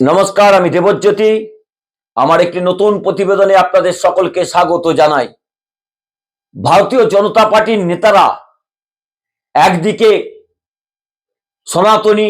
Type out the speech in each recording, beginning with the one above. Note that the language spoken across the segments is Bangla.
নমস্কার, আমি দেবজ্যোতি। আমার একটি নতুন প্রতিবেদনে আপনাদের সকলকে স্বাগত জানাই। ভারতীয় জনতা পার্টির নেতারা একদিকে সনাতনী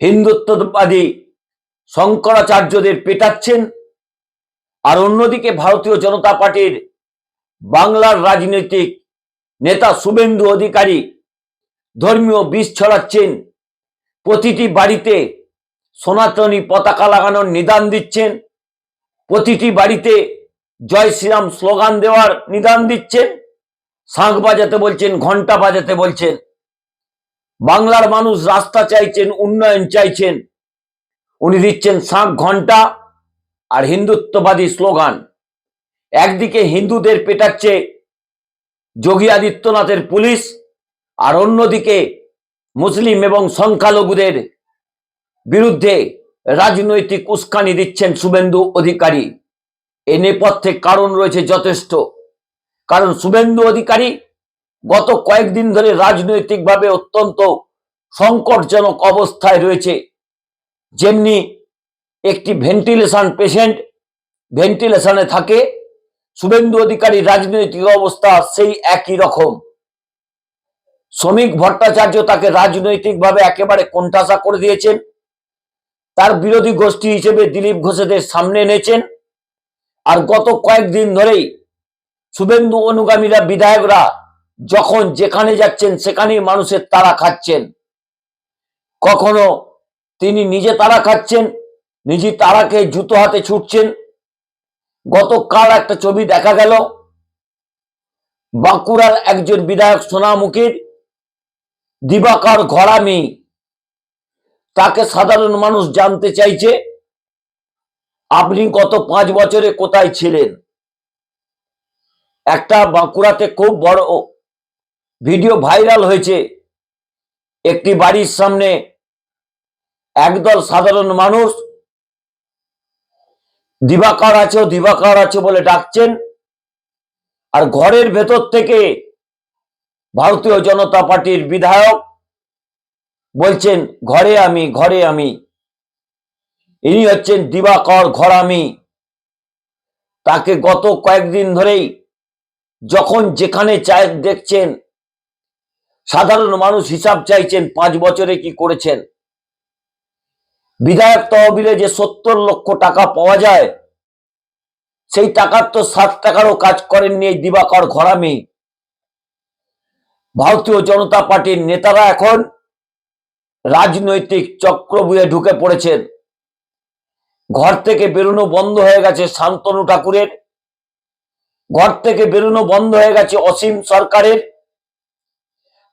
হিন্দুত্ববাদী শঙ্করাচার্যদের পেটাচ্ছেন, আর অন্যদিকে ভারতীয় জনতা পার্টির বাংলার রাজনৈতিক নেতা শুভেন্দু অধিকারী ধর্মীয় বিষ ছড়াচ্ছেন প্রতিটি বাড়িতে। সনাতনী পতাকা লাগানোর নিদান দিচ্ছেন। প্রতিটি বাড়িতে জয় শ্রীরাম স্লোগান দেওয়ার নিদান দিচ্ছেন। শাঁখ বাজাতে বলছেন ঘণ্টা বাজাতে বলছেন। বাংলার মানুষ রাস্তা চাইছেন, উন্নয়ন চাইছেন। উনি দিচ্ছেন শাঁখ ঘণ্টা আর হিন্দুত্ববাদী স্লোগান। একদিকে হিন্দুদের পেটাচ্ছে যোগী আদিত্যনাথের পুলিশ, আর অন্যদিকে মুসলিম এবং সংখ্যালঘুদের বিরুদ্ধে রাজনৈতিক উস্কানি দিচ্ছেন শুভেন্দু অধিকারী। এ নেপথ্যে কারণ রয়েছে যথেষ্ট। কারণ শুভেন্দু অধিকারী গত কয়েকদিন ধরে রাজনৈতিকভাবে অত্যন্ত সংকটজনক অবস্থায় রয়েছে। যেমনি একটি ভেন্টিলেশন পেশেন্ট ভেন্টিলেশনে থাকে, শুভেন্দু অধিকারী রাজনৈতিক অবস্থা সেই একই রকম। শ্রমিক ভট্টাচার্য তাকে রাজনৈতিকভাবে একেবারে কোণঠাসা করে দিয়েছেন। তার বিরোধী গোষ্ঠী হিসেবে দিলীপ ঘোষেদের সামনে এনেছেন। আর গত কয়েকদিন ধরেই শুভেন্দু অনুগামীরা, বিধায়করা যখন যেখানে যাচ্ছেন, সেখানেই মানুষের তারা খাচ্ছেন। কখনো তিনি নিজে তারা খাচ্ছেন, নিজে তারাকে জুতো হাতে ছুটছেন। গতকাল একটা ছবি দেখা গেল। বাঁকুড়ার একজন বিধায়ক সোনামুখীর, দিবাকর ঘরামি তাকে সাধারণ মানুষ জানতে চাইছে, আপনি গত পাঁচ বছরে কোথায় ছিলেন? একটা বাঁকুড়াতে খুব বড় ভিডিও ভাইরাল হয়েছে। একটি বাড়ির সামনে একদল সাধারণ মানুষ, দিবাকর আছে দিবাকর আছে বলে ডাকছেন। আর ঘরের ভেতর থেকে ভারতীয় জনতা পার্টির বিধায়ক বলছেন, ঘরে আমি ঘরে আমি। ইনি হচ্ছেন দিবাকর ঘরামি। তাকে গত কয়েকদিন ধরেই যখন যেখানে চায় দেখছেন, সাধারণ মানুষ হিসাব চাইছেন পাঁচ বছরে কি করেছেন। বিধায়ক তহবিলে যে সত্তর লক্ষ টাকা পাওয়া যায়, সেই টাকার তো সাত টাকারও কাজ করেননি এই দিবাকর ঘরামি। ভারতীয় জনতা পার্টির নেতারা এখন রাজনৈতিক চক্রবুয়ে ঢুকে পড়েছেন ঘর থেকে বেরোনো বন্ধ হয়ে গেছে শান্তনু ঠাকুরের। ঘর থেকে বেরোনো বন্ধ হয়ে গেছে অসীম সরকারের।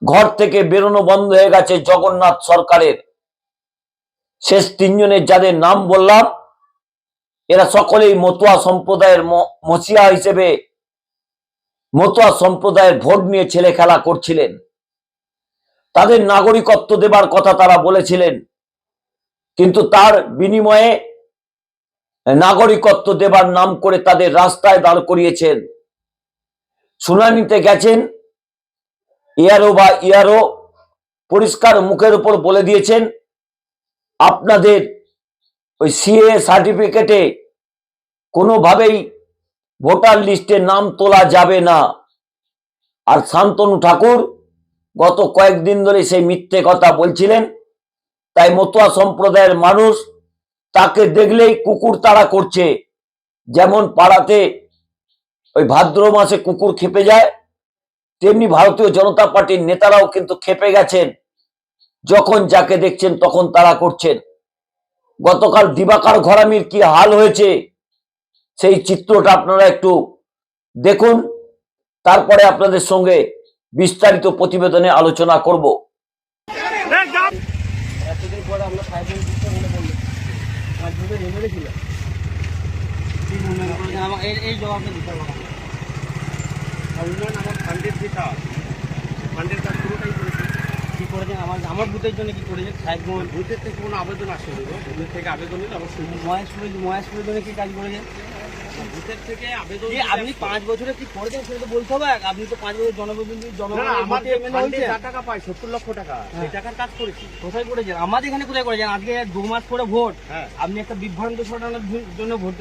ঘর থেকে বেরোনো বন্ধ হয়ে গেছে জগন্নাথ সরকারের। শেষ তিনজনের যাদের নাম বললাম, এরা সকলেই মতুয়া সম্প্রদায়ের মসিয়া হিসেবে মতুয়া সম্প্রদায়ের ভোট নিয়ে ছেলে খেলা করছিলেন। তাদের নাগরিকত্ব দেবার কথা তারা বলেছিলেন। কিন্তু তার বিনিময়ে নাগরিকত্ব দেবার নাম করে তাদের রাস্তায় দাঁড় করিয়েছেন। শুনানিতে গেছেন, ইয়ারো বা ইয়ারো পরিষ্কার মুখের উপর বলে দিয়েছেন, আপনাদের ওই সিএ সার্টিফিকেটে কোনোভাবেই ভোটার লিস্টে নাম তোলা যাবে না। আর শান্তনু ঠাকুর গত কয়েকদিন ধরে সেই মিথ্যে কথা বলছিলেন। তাই মতুয়া সম্প্রদায়ের মানুষ তাকে দেখলেই কুকুর তাড়া করছে। যেমন পাড়াতে ওই ভাদ্র মাসে কুকুর খেপে যায়, তেমনি ভারতীয় জনতা পার্টির নেতারাও কিন্তু খেপে গেছেন। যখন যাকে দেখছেন তখন তারা করছেন। গতকাল দিবাকার ঘরামির কি হাল হয়েছে সেই চিত্রটা আপনারা একটু দেখুন। তারপরে আপনাদের সঙ্গে বিস্তারিত প্রতিবেদনে আলোচনা করব। এতদিন পরে আমরা মনে করেছে। বুথের জন্য কি করেছেন সাহেবগঞ্জ বুথের থেকে কোনো আবেদন আসেনি। বুথের থেকে আবেদন মহেশপুরের মহেশপুরের জন্য কি কাজ করেছেন আপনি পাঁচ বছরে কি করেছেন সেটা তো বলতে হবে আপনি তো পাঁচ বছর জনপ্রতিনিধি না, জনগণের না, যে। যা টাকা পাই সত্তর লক্ষ টাকা সেই টাকার কাজ করেছি কোথায় করেছেন আমাদের এখানে কোথায় করেছেন আজকে দু মাস পরে ভোট হ্যাঁ। আপনি একটা বিভ্রান্ত জ- জন্য ভোট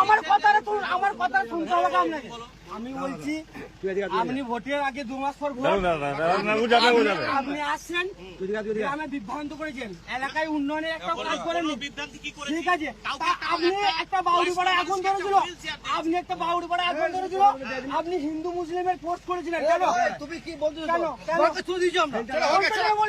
আমার কথাটা শুনতে হবে আমি বলছি আপনি ভোটের আগে দু মাস পর ভোট আপনি আসছেন গ্রামে বিভ্রান্ত করেছেন এলাকায় উন্নয়নের একটা কাজ করেননি ঠিক আছে আপনি একটা বাউরি পাড়া এখন ধরেছিল আপনি একটা বাউরি পাড়া এখন ধরেছিল আপনি হিন্দু মুসলিমের পোস্ট করেছিলেন কেন তুমি কি বলছো কেন কেন ওইটা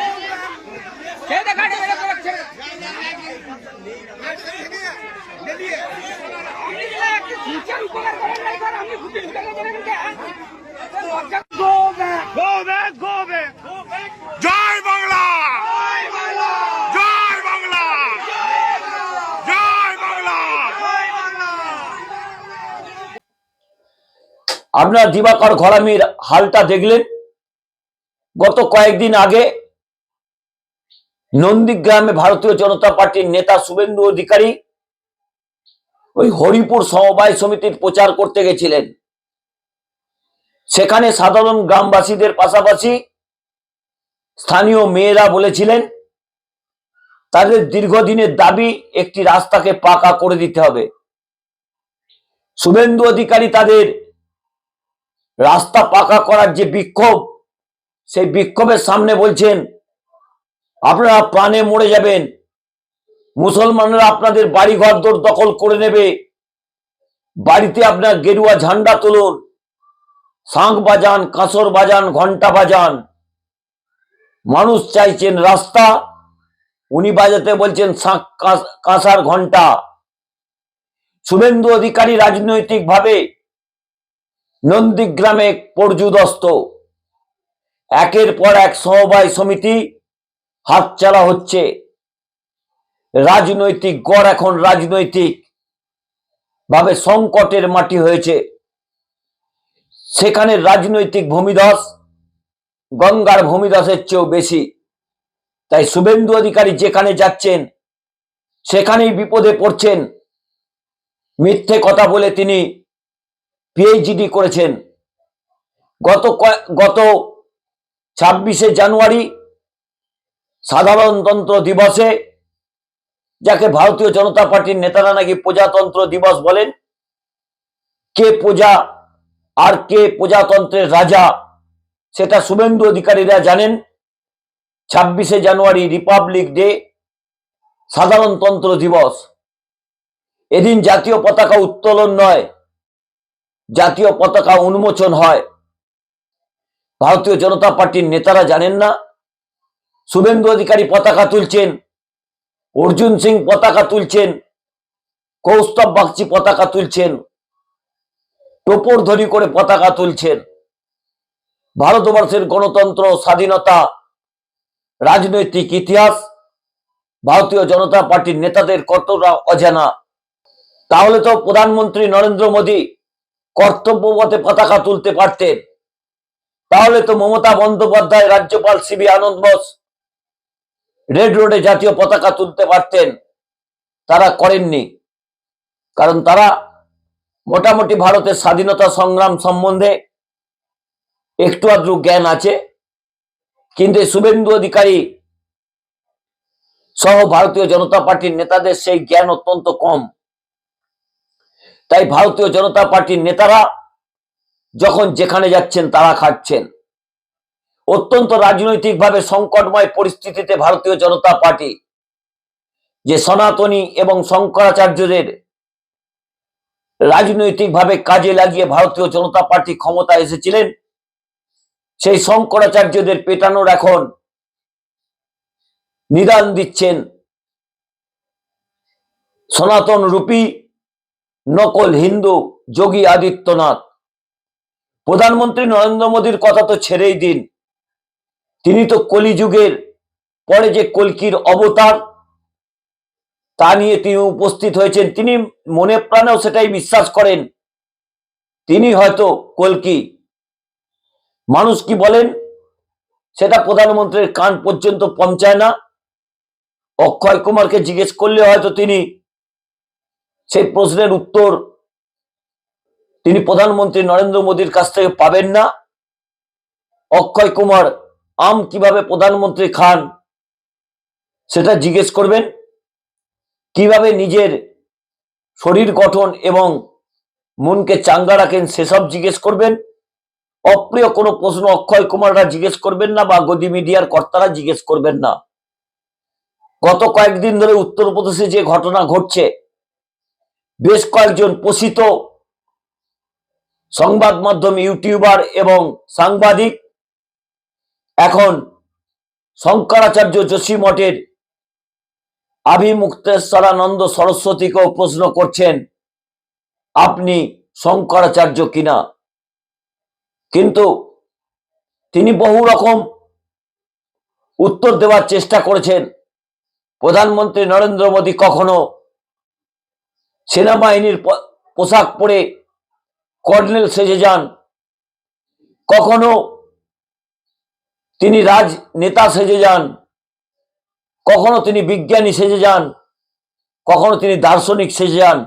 আপনার দিবাকর ঘরামির হালটা দেখলেন। গত কয়েকদিন আগে নন্দীগ্রামে ভারতীয় জনতা পার্টির নেতা শুভেন্দু অধিকারী ওই হরিপুর সমবায় সমিতির প্রচার করতে গেছিলেন। সেখানে সাধারণ গ্রামবাসীদের পাশাপাশি স্থানীয় মেয়েরা বলেছিলেন, তাদের দীর্ঘদিনের দাবি একটি রাস্তাকে পাকা করে দিতে হবে। শুভেন্দু অধিকারী তাদের রাস্তা পাকা করার যে বিক্ষোভ, সেই বিক্ষোভের সামনে বলছেন, আপনারা প্রাণে মরে যাবেন। মুসলমানরা আপনাদের বাড়ি ঘর দর দখল করে নেবে। বাড়িতে আপনার গেরুয়া ঝান্ডা তুলুন। শাঁখ বাজান, কাঁসর বাজান ঘণ্টা বাজান। মানুষ চাইছেন রাস্তা, উনি বাজাতে বলছেন শাঁখ কাঁস- কাঁসার ঘণ্টা শুভেন্দু অধিকারী রাজনৈতিকভাবে নন্দীগ্রামে পর্যুদস্ত। একের পর এক সমবায় সমিতি হাতচালা হচ্ছে। রাজনৈতিক গড় এখন রাজনৈতিক ভাবে সংকটের মাটি হয়েছে। সেখানে রাজনৈতিক ভূমিধস, গঙ্গার ভূমিধসের চেয়েও বেশি। তাই শুভেন্দু অধিকারী যেখানে যাচ্ছেন, সেখানেই বিপদে পড়ছেন। মিথ্যে কথা বলে তিনি পিএইচডি করেছেন। গত গত ছাব্বিশে জানুয়ারি সাধারণতন্ত্র দিবসে, যাকে ভারতীয় জনতা পার্টির নেতারা নাকি প্রজাতন্ত্র দিবস বলেন, কে প্রজা আর কে প্রজাতন্ত্রের রাজা, সেটা শুভেন্দু অধিকারীরা জানেন। ছাব্বিশে জানুয়ারি রিপাবলিক ডে, সাধারণতন্ত্র দিবস। এদিন জাতীয় পতাকা উত্তোলন নয় জাতীয় পতাকা উন্মোচন হয়। ভারতীয় জনতা পার্টির নেতারা জানেন না। শুভেন্দু অধিকারী পতাকা তুলছেন, অর্জুন সিং পতাকা তুলছেন, কৌস্তব বাগচি পতাকা তুলছেন টোপর ধরি করে পতাকা তুলছেন। ভারতবর্ষের গণতন্ত্র, স্বাধীনতা, রাজনৈতিক ইতিহাস, ভারতীয় জনতা পার্টির নেতাদের কতটা অজানা। তাহলে তো প্রধানমন্ত্রী নরেন্দ্র মোদী কর্তব্যপথে পতাকা তুলতে পারতেন। তাহলে তো মমতা বন্দ্যোপাধ্যায়, রাজ্যপাল সিবি আনন্দ বোস রেড রোডে জাতীয় পতাকা তুলতে পারতেন, তারা করেননি। কারণ তারা মোটামুটি ভারতের স্বাধীনতা সংগ্রাম সম্বন্ধে একটু আধটু জ্ঞান আছে। কিন্তু শুভেন্দু অধিকারী সহ ভারতীয় জনতা পার্টির নেতাদের সেই জ্ঞান অত্যন্ত কম। তাই ভারতীয় জনতা পার্টির নেতারা যখন যেখানে যাচ্ছেন, তারা খাচ্ছেন। অত্যন্ত রাজনৈতিকভাবে সংকটময় পরিস্থিতিতে ভারতীয় জনতা পার্টি যে সনাতনী এবং শঙ্করাচার্যদের রাজনৈতিকভাবে কাজে লাগিয়ে ভারতীয় জনতা পার্টি ক্ষমতা এসেছিলেন, সেই শঙ্করাচার্যদের পেটানোর এখন নিদান দিচ্ছেন সনাতন রূপী নকল হিন্দু যোগী আদিত্যনাথ। প্রধানমন্ত্রী নরেন্দ্র মোদীর কথা তো ছেড়েই দিন। তিনি তো কলিযুগের পরে যে কলকির অবতার, তা নিয়ে তিনি উপস্থিত হয়েছেন। তিনি মনে প্রাণেও সেটাই বিশ্বাস করেন। তিনি হয়তো কলকি। মানুষ কি বলেন? সেটা প্রধানমন্ত্রীর কান পর্যন্ত পৌঁছায় না। অক্ষয় কুমারকে জিজ্ঞেস করলে হয়তো তিনি সেই প্রশ্নের উত্তর তিনি প্রধানমন্ত্রী নরেন্দ্র মোদীর কাছ থেকে পাবেন না। অক্ষয় কুমার আম কীভাবে প্রধানমন্ত্রী খান সেটা জিজ্ঞেস করবেন। কীভাবে নিজের শরীর গঠন এবং মনকে চাঙ্গা রাখেন সেসব জিজ্ঞেস করবেন। অপ্রিয় কোনো প্রশ্ন অক্ষয় কুমাররা জিজ্ঞেস করবেন না বা গদি মিডিয়ার কর্তারা জিজ্ঞেস করবেন না। গত কয়েকদিন ধরে উত্তরপ্রদেশে যে ঘটনা ঘটছে বেশ কয়েকজন পোষিত সংবাদ মাধ্যম, ইউটিউবার এবং সাংবাদিক এখন শঙ্করাচার্য যোশী মঠের আভিমুক্তেশ্বরানন্দ সরস্বতীকেও প্রশ্ন করছেন, আপনি শঙ্করাচার্য কিনা? কিন্তু তিনি বহু রকম উত্তর দেওয়ার চেষ্টা করেছেন। প্রধানমন্ত্রী নরেন্দ্র মোদী কখনো সেনাবাহিনীর পোশাক পরে কর্নেল সেজে যান। কখনো তিনি রাজনেতা সেজে যান। কখনো তিনি বিজ্ঞানী সেজে যান। কখনো তিনি দার্শনিক সেজে যান।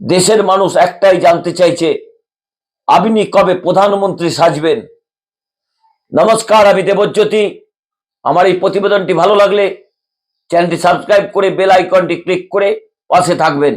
দেশের মানুষ একটাই জানতে চাইছে, আপনি কবে প্রধানমন্ত্রী সাজবেন? নমস্কার, আমি দেবজ্যোতি। আমার এই প্রতিবেদনটি ভালো লাগলে চ্যানেলটি সাবস্ক্রাইব করে বেল আইকনটি ক্লিক করে পাশে থাকবেন।